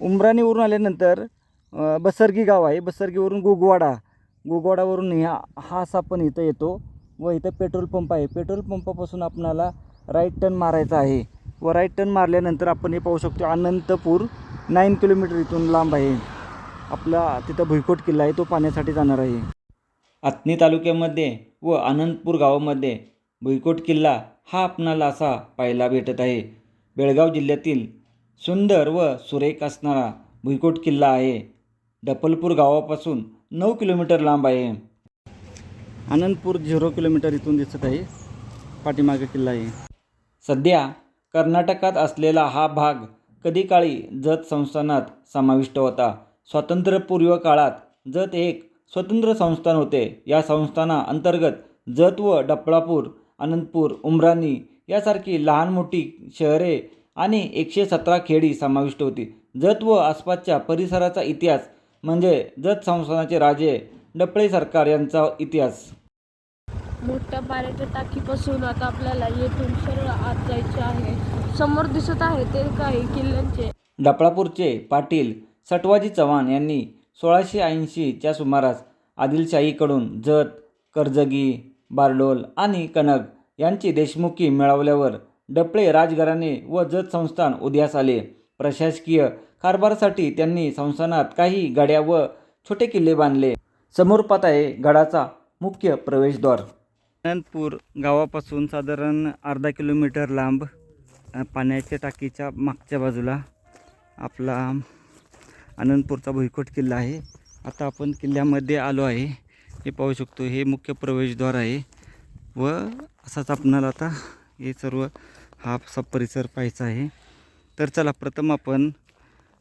उमराणीवरून आल्यानंतर बसर्गी बसरगी गाव आहे. बसरगीवरून गोगवाडा. गुगवाडावरून ह्या हा असा पण इथं येतो व इथं पेट्रोल पंप आहे. पेट्रोल पंपापासून आपणाला राईट टर्न मारायचा आहे व राईट टर्न मारल्यानंतर आपण हे पाहू शकतो अनंतपूर नाईन किलोमीटर इथून लांब आहे. आपला तिथं भुईकोट किल्ला आहे तो पाण्यासाठी जाणार आहे. आत्नी तालुक्यामध्ये व अनंतपूर गावामध्ये भुईकोट किल्ला हा आपणाला असा पाहायला भेटत आहे. बेळगाव जिल्ह्यातील सुंदर व सुरेख असणारा भुईकोट किल्ला आहे. डपलपूर गावापासून नऊ किलोमीटर लांब आहे. आनंदपूर झिरो किलोमीटर इथून दिसत आहे. पाठीमागे किल्ला आहे. सध्या कर्नाटकात असलेला हा भाग कधी काळी जत संस्थानात समाविष्ट होता. स्वातंत्र्यपूर्व काळात जत एक स्वतंत्र संस्थान होते. या संस्थाना अंतर्गत जत व डपळापूर अनंतपूर उमराणी यासारखी लहान मोठी शहरे आणि एकशे सतरा खेडी समाविष्ट होती. जत व आसपासच्या परिसराचा इतिहास म्हणजे जत संस्थानाचे राजे डपळे सरकार यांचा इतिहास. मोठ्या पाण्याच्या टाकीपासून आता आपल्याला येथून सरळ आत जायचे आहे. समोर दिसत आहे ते काही किल्ल्यांचे. डपळापूरचे पाटील सटवाजी चव्हाण यांनी सोळाशे ऐंशीच्या सुमारास आदिलशाहीकडून जत कर्जगी बारडोल आणि कनग यांची देशमुखी मिळवल्यावर डपळे राजघराणे व जत संस्थान उदयास आले. प्रशासकीय कारभारासाठी त्यांनी संस्थानात काही गड्या व छोटे किल्ले बांधले. समोर पाहत आहे गडाचा मुख्य प्रवेशद्वार. अनंतपूर गावापासून साधारण अर्धा किलोमीटर लांब पाण्याच्या टाकीच्या मागच्या बाजूला आपला आनंदपूरचा भुईकोट किल्ला आहे. आता आपण किल्ल्यामध्ये आलो आहे. हे पाहू शकतो हे मुख्य प्रवेशद्वार आहे. व असाच आपणाला आता हे सर्व हा असा परिसर पाहायचा आहे. तर चला प्रथम आपण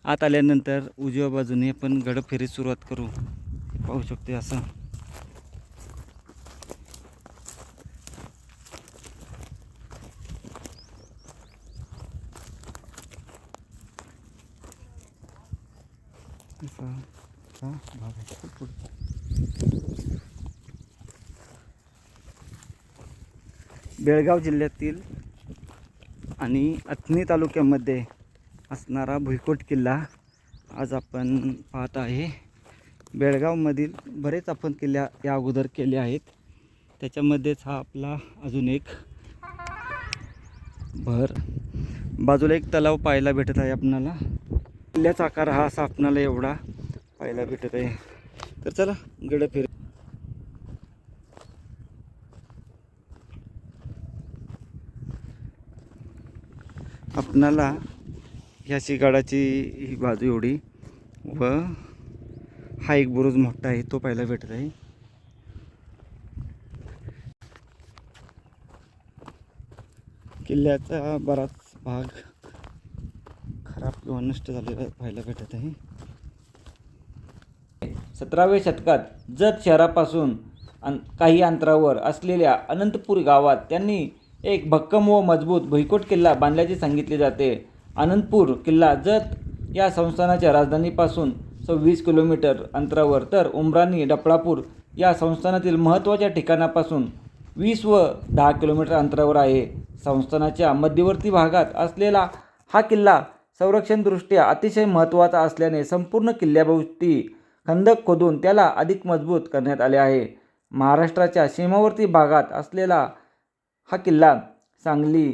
आत आल्यानंतर उजव्या बाजूने आपण गडफेरी सुरुवात करू. पाहू शकतो असं. असा बेळगाव जिल्ह्यातील आणि अथणी तालुक्यामध्ये असणारा भुईकोट किल्ला आज आपण पाहत आहे. बेळगावमधील बरेच आपण किल्ल्या या अगोदर केले आहेत. त्याच्यामध्येच हा आपला अजून एक भर. बाजूला एक तलाव पाहायला भेटत आहे आपणाला. किल्ल्याचा आकार हा असा आपणाला एवढा पाहायला भेटत आहे. तर चला गड फिर आपणाला ह्याची गडाची ही बाजू एवढी व हा एक बुरुज मोठा आहे तो पाहायला भेटत आहे. किल्ल्याचा बराच भाग खराब किंवा नष्ट झालेला पाहायला भेटत आहे. सतराव्या शतकात जत शहरापासून अन काही अंतरावर असलेल्या अनंतपूर गावात त्यांनी एक भक्कम व मजबूत भुईकोट किल्ला बांधल्याचे सांगितले जाते. आनंदपूर किल्ला जत या संस्थानाच्या राजधानीपासून सव्वीस किलोमीटर अंतरावर तर उमराणी डपळापूर या संस्थानातील महत्त्वाच्या ठिकाणापासून वीस व दहा किलोमीटर अंतरावर आहे. संस्थानाच्या मध्यवर्ती भागात असलेला हा किल्ला संरक्षणदृष्ट्या अतिशय महत्त्वाचा असल्याने संपूर्ण किल्ल्याभोवती खंदक खोदून त्याला अधिक मजबूत करण्यात आले आहे. महाराष्ट्राच्या सीमावर्ती भागात असलेला हा किल्ला सांगली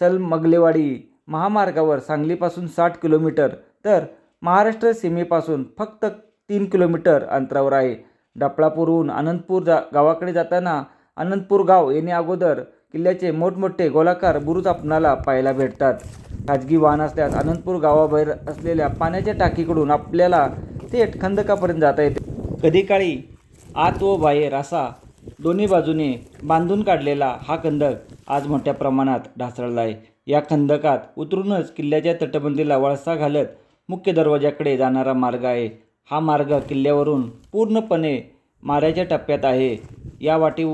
सलमगलेवाडी महामार्गावर सांगलीपासून साठ किलोमीटर तर महाराष्ट्र सीमेपासून फक्त तीन किलोमीटर अंतरावर आहे. डपळापूरहून अनंतपूर जा गावाकडे जाताना अनंतपूर गाव येणे अगोदर किल्ल्याचे मोठमोठे गोलाकार बुरुज आपणाला पाहायला भेटतात. खाजगी वाहन असल्यास अनंतपूर गावाबाहेर असलेल्या पाण्याच्या टाकीकडून आपल्याला थेट खंदकापर्यंत जाता येते. कधी काळी आत व बाहेर असा दोन्ही बाजूने बांधून काढलेला हा खंदक आज मोठ्या प्रमाणात ढासळला आहे या खंदकात उतरूनच किल्ल्याच्या तटबंदीला वळसा घालत मुख्य दरवाजाकडे जाणारा मार्ग आहे. हा मार्ग किल्ल्यावरून पूर्णपणे माऱ्याच्या टप्प्यात आहे. या वाटी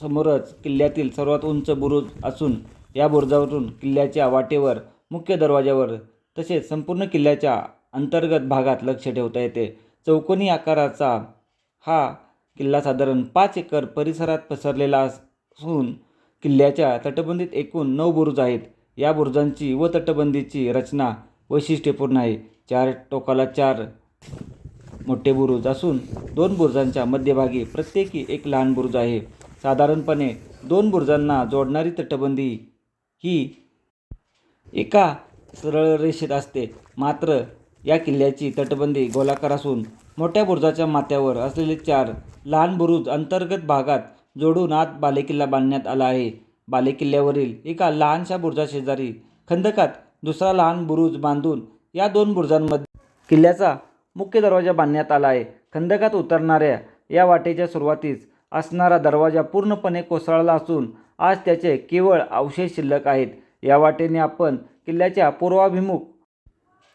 समोरच किल्ल्यातील सर्वात उंच बुरुज असून या बुरुजावरून किल्ल्याच्या वाटेवर मुख्य दरवाजावर तसेच संपूर्ण किल्ल्याच्या अंतर्गत भागात लक्ष ठेवता येते. चौकोनी आकाराचा हा किल्ला साधारण पाच एकर परिसरात पसरलेला असून किल्ल्याच्या तटबंदीत एकूण नऊ बुरुज आहेत. या बुरुजांची व तटबंदीची रचना वैशिष्ट्यपूर्ण आहे. चार टोकाला चार मोठे बुरुज असून दोन बुरुजांच्या मध्यभागी प्रत्येकी एक लहान बुरुज आहे. साधारणपणे दोन बुरुजांना जोडणारी तटबंदी ही एका सरळ रेषेत असते. मात्र या किल्ल्याची तटबंदी गोलाकार असून मोठ्या बुरुजाच्या माथ्यावर असलेले चार लहान बुरुज अंतर्गत भागात जोडून आत बालेकिल्ला बांधण्यात आला आहे. बालेकिल्ल्यावरील एका लहानशा बुरुजाशेजारी खंदकात दुसरा लहान बुरुज बांधून या दोन बुरुजांमध्ये किल्ल्याचा मुख्य दरवाजा बांधण्यात आला आहे. खंदकात उतरणाऱ्या या वाटेच्या सुरुवातीस असणारा दरवाजा पूर्णपणे कोसळला असून आज त्याचे केवळ अवशेष शिल्लक आहेत. या वाटेने आपण किल्ल्याच्या पूर्वाभिमुख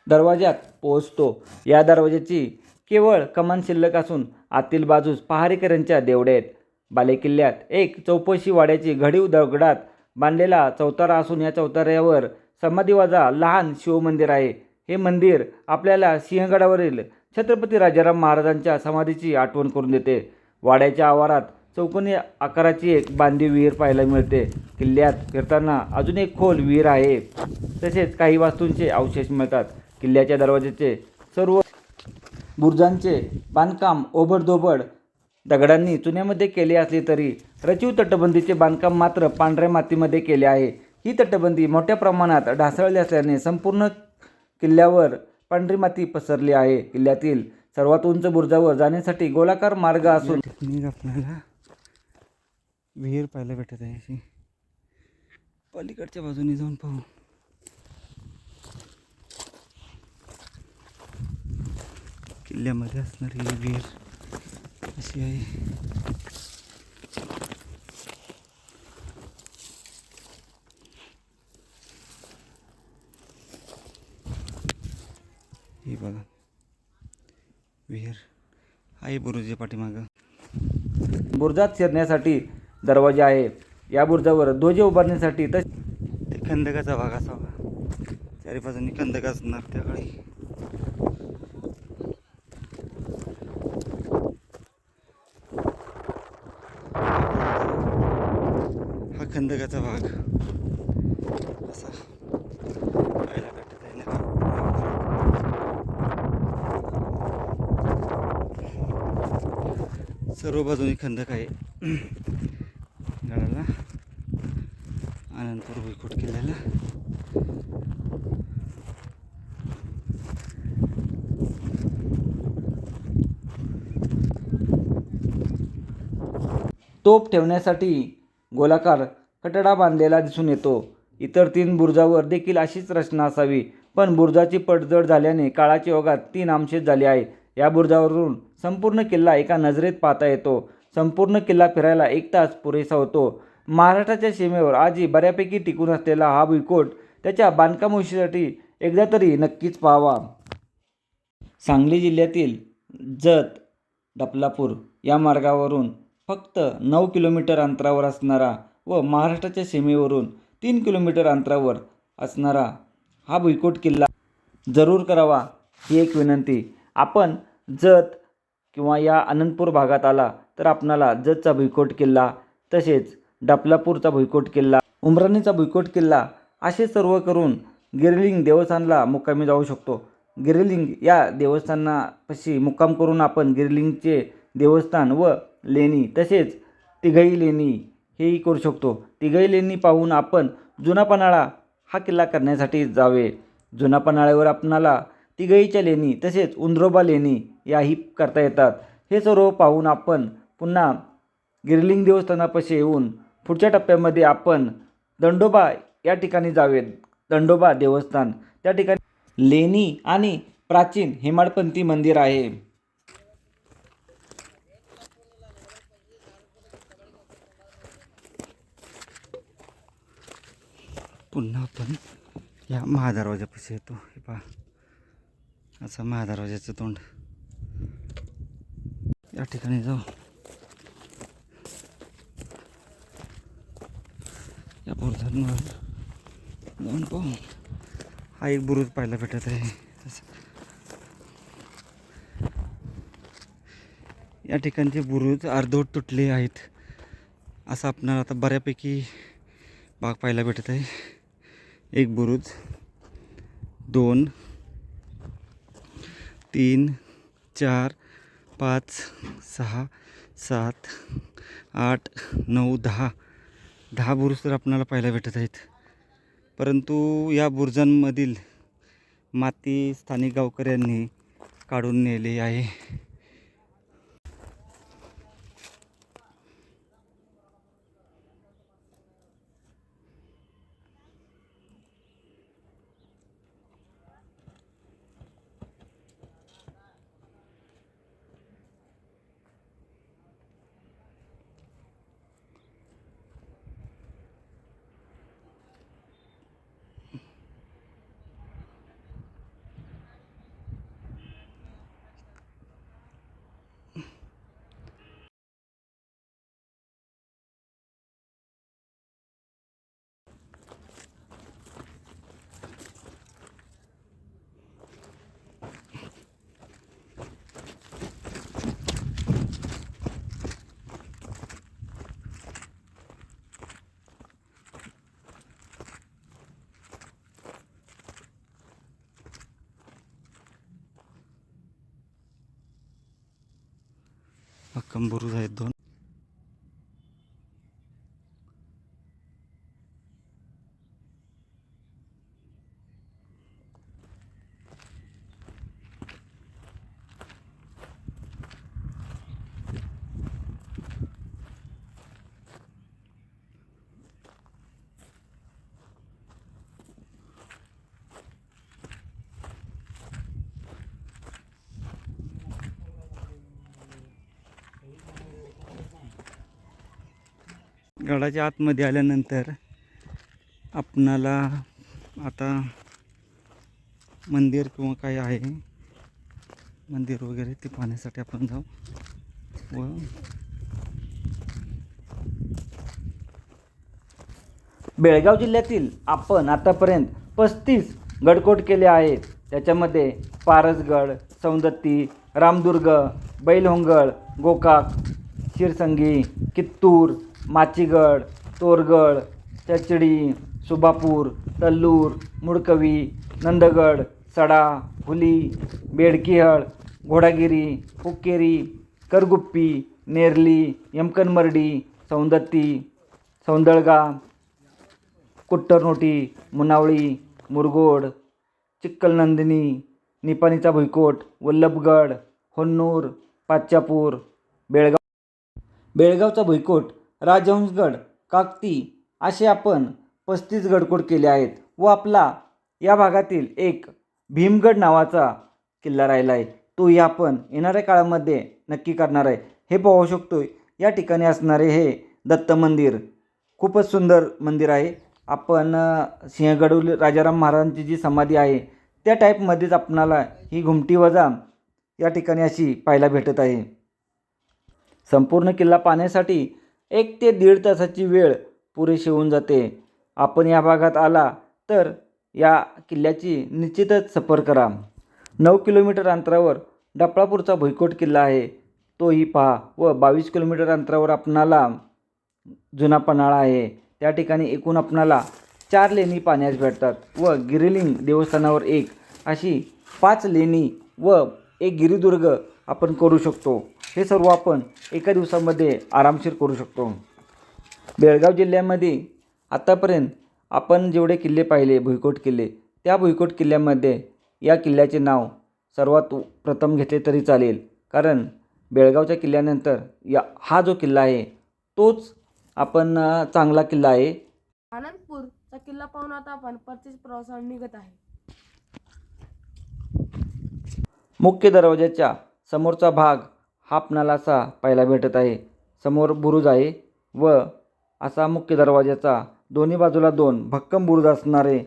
दरवाजात पोहोचतो. या दरवाजाची केवळ कमान शिल्लक असून आतील बाजूस पहारेकरांच्या देवड्या आहेत. बालेकिल्ल्यात एक चौपशी वाड्याची घडीव दगडात बांधलेला चौतारा असून या चौताऱ्यावर समाधीवाजा लहान शिवमंदिर आहे. हे मंदिर आपल्याला सिंहगडावरील छत्रपती राजाराम महाराजांच्या समाधीची आठवण करून देते. वाड्याच्या आवारात चौकोनी आकाराची एक बांधीव विहीर पाहायला मिळते. किल्ल्यात फिरताना अजून एक खोल विहीर आहे. तसेच काही वास्तूंचे अवशेष मिळतात. किल्ल्याच्या दरवाजेचे सर्व बुरुजांचे बांधकाम ओबडधोबड दगडांनी चुन्यामध्ये केले असले तरी रचिव तटबंदीचे बांधकाम मात्र पांढऱ्या मातीमध्ये केले आहे. ही तटबंदी मोठ्या प्रमाणात ढासळली असल्याने संपूर्ण किल्ल्यावर पांढरी माती पसरली आहे. किल्ल्यातील सर्वात उंच बुरुजावर जाण्यासाठी गोलाकार मार्ग असून आपल्याला विहीर पाहायला भेटत आहे अशी. पलीकडच्या बाजूने जाऊन पाहू. किल्ल्यामध्ये असणारी ही विहीर अशी आहे. ही बघा. विहीर आहे बुरुजी पाठीमागं. बुरुजात शिरण्यासाठी दरवाजा आहे. या बुरुजावर ध्वज उभारण्यासाठी तसेच ते खंदकाचा भाग असावा. चारी बाजूनी खंदक असणार त्याकाळी खंदकाचा भाग. असा. पाहायला भेटत आहे ना सर्व बाजूनी खंदक आहे. गडाला. अनंतर भुईकोट किल्ल्याला. तोप ठेवण्यासाठी गोलाकार खटडा बांधलेला दिसून येतो. इतर तीन बुर्जावर देखील अशीच रचना असावी. पण बुर्जाची पडझड झाल्याने काळाच्या ओघात ती नामशेष झाली आहे या बुर्जावरून संपूर्ण किल्ला एका नजरेत पाहता येतो. संपूर्ण किल्ला फिरायला एक तास पुरेसा होतो. महाराष्ट्राच्या सीमेवर आजही बऱ्यापैकी टिकून असलेला हा भुईकोट त्याच्या बांधकाम उशीसाठी एकदा तरी नक्कीच पाहावा. सांगली जिल्ह्यातील जत डपलापूर या मार्गावरून फक्त नऊ किलोमीटर अंतरावर असणारा व महाराष्ट्राच्या सीमेवरून तीन किलोमीटर अंतरावर असणारा हा भुईकोट किल्ला जरूर करावा ही एक विनंती. आपण जत किंवा या अनंतपूर भागात आला तर आपणाला जतचा भुईकोट किल्ला तसेच डपलापूरचा भुईकोट किल्ला उमराणीचा भुईकोट किल्ला असे सर्व करून गिरलिंग देवस्थानला मुक्कामी जाऊ शकतो. गिरलिंग या देवस्थानापाशी मुक्काम करून आपण गिरलिंगचे देवस्थान व लेणी तसेच तिघई लेणी हेही करू शकतो. तिघई लेणी पाहून आपण जुना पन्हाळा हा किल्ला करण्यासाठी जावे. जुना पन्हाळ्यावर आपणाला तिघईच्या लेणी तसेच उंद्रोबा लेणी याही करता येतात. हे सर्व पाहून आपण पुन्हा गिरलिंग देवस्थानापाशी येऊन पुढच्या टप्प्यामध्ये आपण दंडोबा या ठिकाणी जावे दंडोबा देवस्थान. त्या ठिकाणी लेणी आणि प्राचीन हेमाडपंथी मंदिर आहे. पुन्हा आपण या महादरवाजापाशी येतो. हे पहा. असं महादरवाजाचं तोंड. या ठिकाणी जाऊ. या बुरुजांवर जाऊन पाहू. हा एक बुरुज पाहायला भेटत आहे. या ठिकाणचे बुरुज अर्धवट तुटले आहेत असं आपणाला आता बऱ्यापैकी भाग पाहायला भेटत आहे. एक बुरुज दोन तीन चार पाच सहा सात आठ नऊ दहा. दहा बुरुज तर आपणाला पाहायला भेटत आहेत. परंतु या बुरुजांमधील माती स्थानिक गावकऱ्यांनी काढून नेली आहे. भक्कम बुरुज आहेत दोन गडाच्या आतमध्ये आल्यानंतर आपणाला आता मंदिर किंवा काय आहे मंदिर वगैरे ते पाहण्यासाठी आपण जाऊ. व बेळगाव जिल्ह्यातील आपण आतापर्यंत पस्तीस गडकोट केले आहेत. त्याच्यामध्ये पारसगड सौंदत्ती रामदुर्ग बैलहोंगळ गोकाक शिरसंगी कित्तूर माचीगड तोरगड चचडी सुबापूर तल्लूर मुडकवी नंदगड सडा हुली बेडकिहळ घोडागिरी हुक्केरी करगुप्पी नेरली यमकनमर्डी सौंदत्ती सौंदळगा कुट्टरनोटी मुनावळी मुरगोड चिक्कलनंदिनी निपाणीचा भुईकोट वल्लभगड होन्नूर पाच्यापूर बेळगाव. बेळगावचा भुईकोट राजहंसगड काकती असे आपण पस्तीस गडकोट केले आहेत व आपला या भागातील एक भीमगड नावाचा किल्ला राहिला आहे. तोही आपण येणाऱ्या काळामध्ये नक्की करणार आहे. हे पाहू शकतो या ठिकाणी असणारे हे दत्त मंदिर. खूपच सुंदर मंदिर आहे. आपण सिंहगड सिंहगडवरील राजाराम महाराजांची जी समाधी आहे त्या टाईपमध्येच आपणाला ही घुमटी वजा या ठिकाणी अशी पाहायला भेटत आहे. संपूर्ण किल्ला पाहण्यासाठी एक ते दीड तासाची वेळ पुरेशी होऊन जाते. आपण या भागात आला तर या किल्ल्याची निश्चितच सफर करा. नऊ किलोमीटर अंतरावर डपळापूरचा भुईकोट किल्ला आहे. तोही पहा व बावीस किलोमीटर अंतरावर आपणाला जुना पन्हाळा आहे. त्या ठिकाणी एकूण आपणाला चार लेणी पाण्यास भेटतात व गिरिलिंग देवस्थानावर एक अशी पाच लेणी व एक गिरिदुर्ग आपण करू शकतो. हे सर्व आपण एका दिवसामध्ये आरामशीर करू शकतो. बेळगाव जिल्ह्यामध्ये आत्तापर्यंत आपण जेवढे किल्ले पाहिले भुईकोट किल्ले त्या भुईकोट किल्ल्यामध्ये या किल्ल्याचे नाव सर्वात प्रथम घेतले तरी चालेल. कारण बेळगावच्या किल्ल्यानंतर या हा जो किल्ला आहे तोच आपण चांगला किल्ला आहे. आनंदपूरचा किल्ला पाहून आता आपण परतीच प्रवासाला निघत आहे. मुख्य दरवाजाच्या समोरचा भाग हा आपणाला असा पाहायला भेटत आहे. समोर बुरुज आहे व असा मुख्य दरवाजाचा दोन्ही बाजूला दोन भक्कम बुरुज असणारे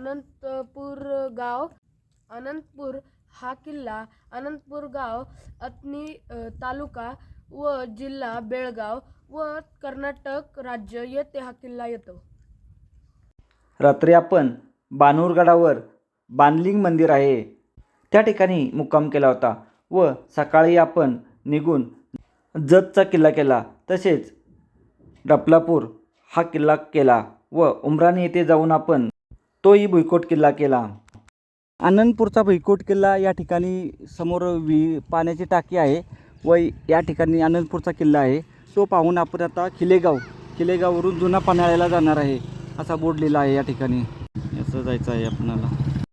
अनंतपूर गाव अनंतपूर हा किल्ला अनंतपूर गाव अत्नी तालुका व जिल्हा बेळगाव व कर्नाटक राज्य येथे हा किल्ला येतो. रात्री आपण बानूरगडावर बानलिंग मंदिर आहे. त्या ठिकाणी मुक्काम केला होता व सकाळी आपण निघून जतचा किल्ला केला. तसेच डपलापूर हा किल्ला केला व उमराणी येथे जाऊन आपण तोही भुईकोट किल्ला केला. आनंदपूरचा भुईकोट किल्ला या ठिकाणी समोर वि पाण्याची टाकी आहे व या ठिकाणी आनंदपूरचा किल्ला आहे. तो पाहून आपण आता खिलेगाव खिलेगाववरून जुना पन्हाळ्याला जाणार आहे असा बोर्ड लिहिला आहे या ठिकाणी. असं जायचं आहे आपणाला.